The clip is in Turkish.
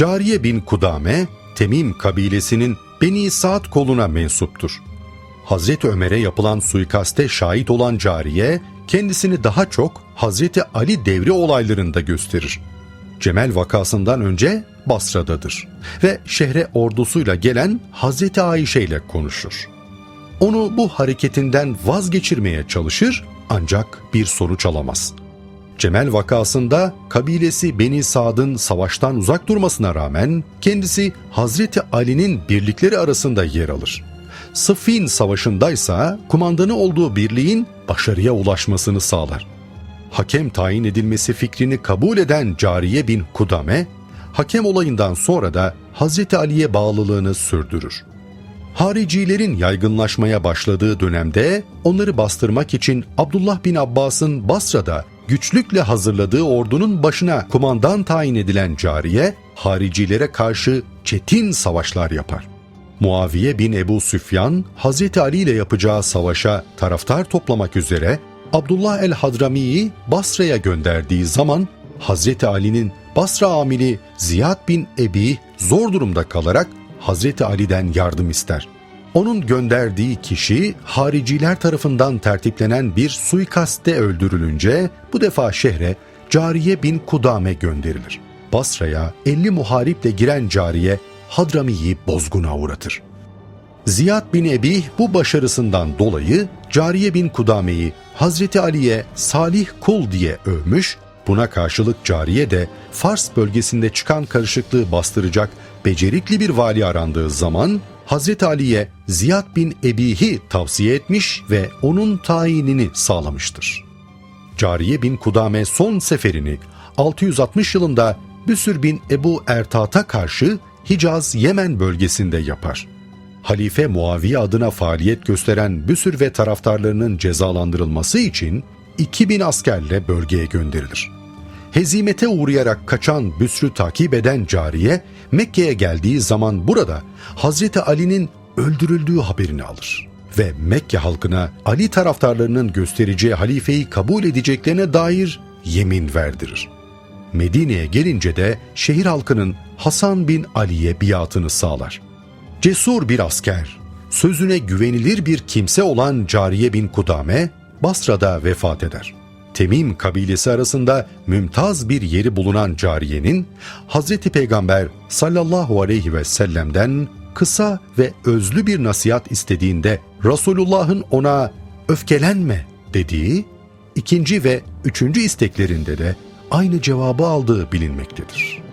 Cariye bin Kudame, Temim kabilesinin Beni Saad koluna mensuptur. Hazreti Ömer'e yapılan suikaste şahit olan Cariye, kendisini daha çok Hazreti Ali devri olaylarında gösterir. Cemel vakasından önce Basra'dadır ve şehre ordusuyla gelen Hazreti Ayşe ile konuşur. Onu bu hareketinden vazgeçirmeye çalışır ancak bir sonuç alamaz. Cemel vakasında kabilesi Beni Saad'ın savaştan uzak durmasına rağmen kendisi Hazreti Ali'nin birlikleri arasında yer alır. Sıffin Savaşı'ndaysa kumandanı olduğu birliğin başarıya ulaşmasını sağlar. Hakem tayin edilmesi fikrini kabul eden Cariye bin Kudame, hakem olayından sonra da Hazreti Ali'ye bağlılığını sürdürür. Haricilerin yaygınlaşmaya başladığı dönemde onları bastırmak için Abdullah bin Abbas'ın Basra'da güçlükle hazırladığı ordunun başına kumandan tayin edilen Cariye, haricilere karşı çetin savaşlar yapar. Muaviye bin Ebu Süfyan, Hazreti Ali ile yapacağı savaşa taraftar toplamak üzere Abdullah el-Hadrami'yi Basra'ya gönderdiği zaman Hazreti Ali'nin Basra amili Ziyad bin Ebi zor durumda kalarak Hazreti Ali'den yardım ister. Onun gönderdiği kişi hariciler tarafından tertiplenen bir suikaste öldürülünce bu defa şehre Cariye bin Kudame gönderilir. Basra'ya 50 muhariple giren Cariye Hadrami'yi bozguna uğratır. Ziyad bin Ebi bu başarısından dolayı Cariye bin Kudame'yi Hazreti Ali'ye salih kul diye övmüş, buna karşılık Cariye de Fars bölgesinde çıkan karışıklığı bastıracak becerikli bir vali arandığı zaman Hazreti Ali'ye Ziyad bin Ebi'hi tavsiye etmiş ve onun tayinini sağlamıştır. Cariye bin Kudame son seferini 660 yılında Büsür bin Ebu Ertat'a karşı Hicaz Yemen bölgesinde yapar. Halife Muaviye adına faaliyet gösteren Büsür ve taraftarlarının cezalandırılması için 2000 askerle bölgeye gönderilir. Hezimete uğrayarak kaçan Büsr'ü takip eden Cariye, Mekke'ye geldiği zaman burada Hazreti Ali'nin öldürüldüğü haberini alır ve Mekke halkına Ali taraftarlarının göstereceği halifeyi kabul edeceklerine dair yemin verdirir. Medine'ye gelince de şehir halkının Hasan bin Ali'ye biatını sağlar. Cesur bir asker, sözüne güvenilir bir kimse olan Cariye bin Kudame, Basra'da vefat eder. Temim kabilesi arasında mümtaz bir yeri bulunan Cariye'nin, Hazreti Peygamber sallallahu aleyhi ve sellem'den kısa ve özlü bir nasihat istediğinde Resulullah'ın ona öfkelenme dediği, ikinci ve üçüncü isteklerinde de aynı cevabı aldığı bilinmektedir.